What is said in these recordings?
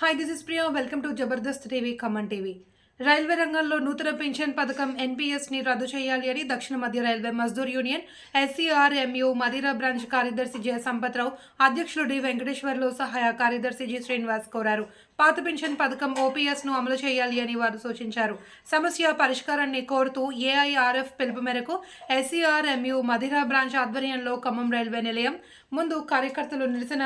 Hi, this is Priya. Welcome to Jabardast TV Common TV. Railway రంగంలో నూతన pension పథకం ఎన్పీఎస్ని రద్దు చేయాలి అని దక్షిణ మధ్య railway Mazdoor union SCRMU Madira branch కార్యదర్శి జయ సంపత్రావు అధ్యక్షులు డి. వెంకటేశ్వర్లు సహాయ కార్యదర్శి జి. శ్రీనివాస్ కోరారు. పాత పెన్షన్ పథకం ఓపీఎస్ను అమలు చేయాలి అని వారు సూచించారు. సమస్య పరిష్కారాన్ని కోరుతూ ఏఐఆర్ఎఫ్ పిలుపు మేరకు ఎస్సీఆర్ఎంయు మదిరా బ్రాంచ్ ఆధ్వర్యంలో ఖమ్మం రైల్వే నిలయం ముందు కార్యకర్తలు నిరసన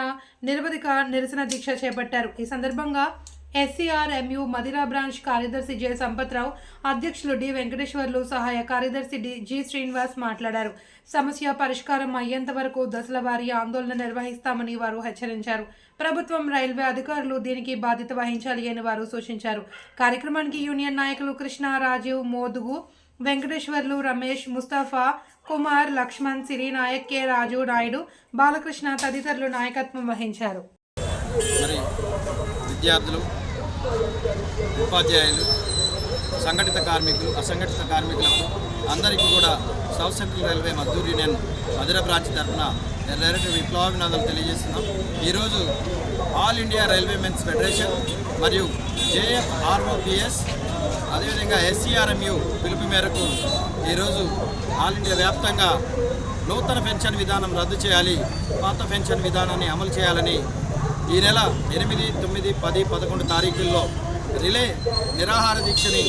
నిరవధిక నిరసన దీక్ష చేపట్టారు. ఈ సందర్భంగా ఎస్సీఆర్ఎంయు మదిరా బ్రాంచ్ కార్యదర్శి జె సంపత్రావు అధ్యక్షులు డి వెంకటేశ్వర్లు సహాయ కార్యదర్శి డి జి శ్రీనివాస్ మాట్లాడారు. సమస్య పరిష్కారం అయ్యేంత వరకు దశల వారీ ఆందోళన నిర్వహిస్తామని వారు హెచ్చరించారు. ప్రభుత్వం రైల్వే అధికారులు దీనికి బాధ్యత వహించాలి అని వారు సూచించారు. కార్యక్రమానికి యూనియన్ నాయకులు కృష్ణ రాజీవ్ మోదుగు వెంకటేశ్వర్లు రమేష్ ముస్తాఫా కుమార్ లక్ష్మణ్ సిరి నాయక్ కె రాజు నాయుడు బాలకృష్ణ తదితరులు నాయకత్వం వహించారు. విద్యార్థులు ఉపాధ్యాయులు సంఘటిత కార్మికులు అసంఘటిత కార్మికులకు అందరికీ కూడా south central railway Maddur union Madhura branch తరఫున ఎర్రటి విప్లవాభినందనలు తెలియజేస్తున్నాం. ఈరోజు all India railway men's federation మరియు జేఎఫ్ఆర్ఓపిఎస్ అదేవిధంగా ఎస్సీఆర్ఎంయు పిలుపు మేరకు ఈరోజు ఆల్ ఇండియా వ్యాప్తంగా నూతన పెన్షన్ విధానం రద్దు చేయాలి పాత పెన్షన్ విధానాన్ని అమలు చేయాలని ఈ నెల ఎనిమిది తొమ్మిది పది పదకొండు తారీఖుల్లో రిలే నిరాహార దీక్షని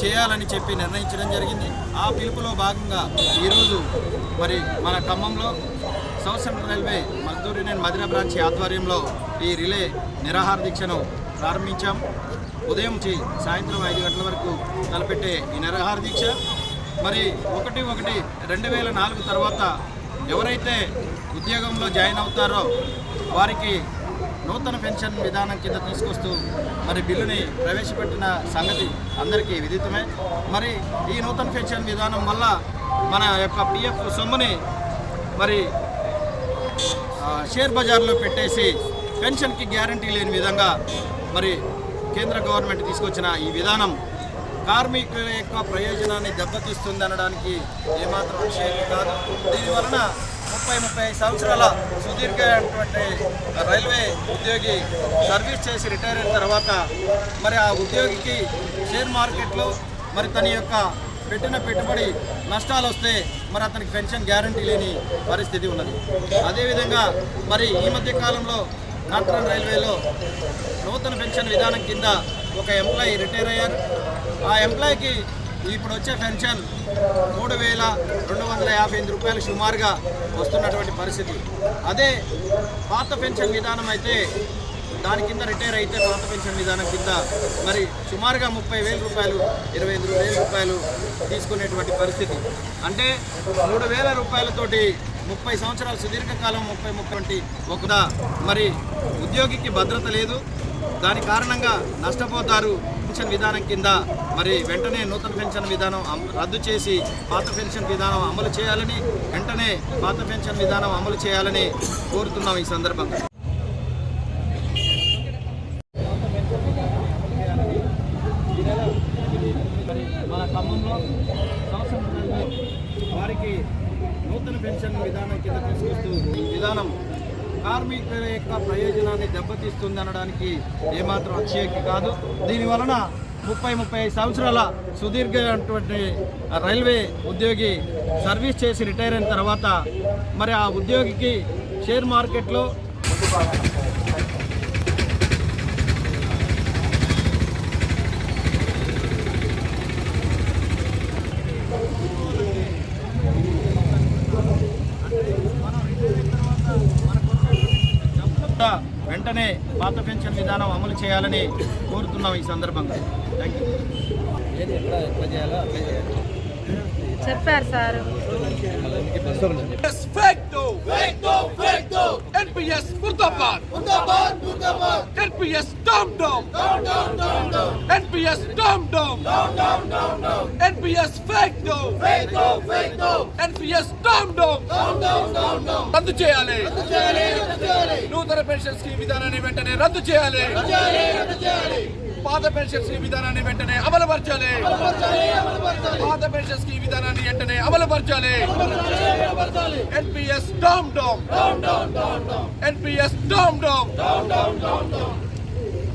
చేయాలని చెప్పి నిర్ణయించడం జరిగింది. ఆ పిలుపులో భాగంగా ఈరోజు మరి మన ఖమ్మంలో south central railway Mazdoor union Madira branch ఆధ్వర్యంలో ఈ రిలే నిరాహార దీక్షను ప్రారంభించాం. ఉదయం నుంచి సాయంత్రం ఐదు గంటల వరకు తలపెట్టే ఈ నిరాహార దీక్ష. మరి ఒకటి ఒకటి రెండు వేల నాలుగు తర్వాత ఎవరైతే ఉద్యోగంలో జాయిన్ అవుతారో వారికి నూతన పెన్షన్ విధానం కింద తీసుకొస్తూ మరి బిల్లుని ప్రవేశపెట్టిన సంగతి అందరికీ విదితమే. మరి ఈ నూతన పెన్షన్ విధానం వల్ల మన యొక్క పిఎఫ్ సొమ్ముని మరి షేర్ బజార్లో పెట్టేసి పెన్షన్కి గ్యారంటీ లేని విధంగా మరి కేంద్ర గవర్నమెంట్ తీసుకొచ్చిన ఈ విధానం కార్మికుల యొక్క ప్రయోజనాన్ని దెబ్బతీస్తుంది అనడానికి ఏమాత్రం విషయం కాదు. దీనివలన ముప్పై ముప్పై సంవత్సరాల సుదీర్ఘమైనటువంటి రైల్వే ఉద్యోగి సర్వీస్ చేసి రిటైర్ అయిన తర్వాత మరి ఆ ఉద్యోగికి షేర్ మార్కెట్లో మరి తన యొక్క పెట్టిన పెట్టుబడి నష్టాలు వస్తే మరి అతనికి పెన్షన్ గ్యారంటీ లేని పరిస్థితి ఉన్నది. అదేవిధంగా మరి ఈ మధ్య కాలంలో నాట్రన్ రైల్వేలో నూతన పెన్షన్ విధానం కింద ఒక ఎంప్లాయీ రిటైర్ అయ్యారు. ఆ ఎంప్లాయీకి ఇప్పుడు వచ్చే పెన్షన్ మూడు వేల రెండు వందల యాభై ఎనిమిది రూపాయలు సుమారుగా వస్తున్నటువంటి పరిస్థితి. అదే పాత పెన్షన్ విధానం అయితే దాని కింద రిటైర్ అయితే పాత పెన్షన్ విధానం కింద మరి సుమారుగా ముప్పై వేల రూపాయలు ఇరవై ఐదు వేల రూపాయలు తీసుకునేటువంటి పరిస్థితి. అంటే మూడు వేల రూపాయలతోటి ముప్పై సంవత్సరాలు సుదీర్ఘకాలం ముప్పై ముప్పై ఒకదా? మరి ఉద్యోగికి భద్రత లేదు దాని కారణంగా నష్టపోతారు పెన్షన్ విధానం కింద. మరి వెంటనే నూతన పెన్షన్ విధానం రద్దు చేసి పాత పెన్షన్ విధానం అమలు చేయాలని వెంటనే పాత పెన్షన్ విధానం అమలు చేయాలని కోరుతున్నాం ఈ సందర్భంగా. మన ఖమ్మంలో వారికి నూతన పెన్షన్ విధానం కింద తీసుకొస్తూ ఈ విధానం కార్మికుల యొక్క ప్రయోజనాన్ని దెబ్బతీస్తుంది అనడానికి ఏమాత్రం అక్షయకి కాదు. దీని వలన ముప్పై ముప్పై ఐదు సంవత్సరాల సుదీర్ఘమైనటువంటి రైల్వే ఉద్యోగి సర్వీస్ చేసి రిటైర్ అయిన తర్వాత మరి ఆ ఉద్యోగికి షేర్ మార్కెట్లో కూడా వెంటనే పాత పెన్షన్ విధానం అమలు చేయాలని కోరుతున్నాం ఈ సందర్భంగా థ్యాంక్ యూ చెప్పారు sir NPS Facto! Facto! Facto! NPS Murtabad! Murtabad! Murtabad! NPS Dum Dum! Dum Dum Dum Dum! NPS Dum Dum! Dum Dum Dum Dum! NPS Facto! Facto! Facto! NPS Dum Dum! Dum Dum Dum Dum! రద్దు చేయాలి నూతన pension scheme విధానాన్ని వెంటనే రద్దు చేయాలి. పాత pension scheme విధానాన్ని వెంటనే అమలుపరచాలి. పాత పెన్షన్ స్కీమ్ విధానాన్ని వెంటనే అమలుపరచాలి. NPS dam dam. NPS dam dam.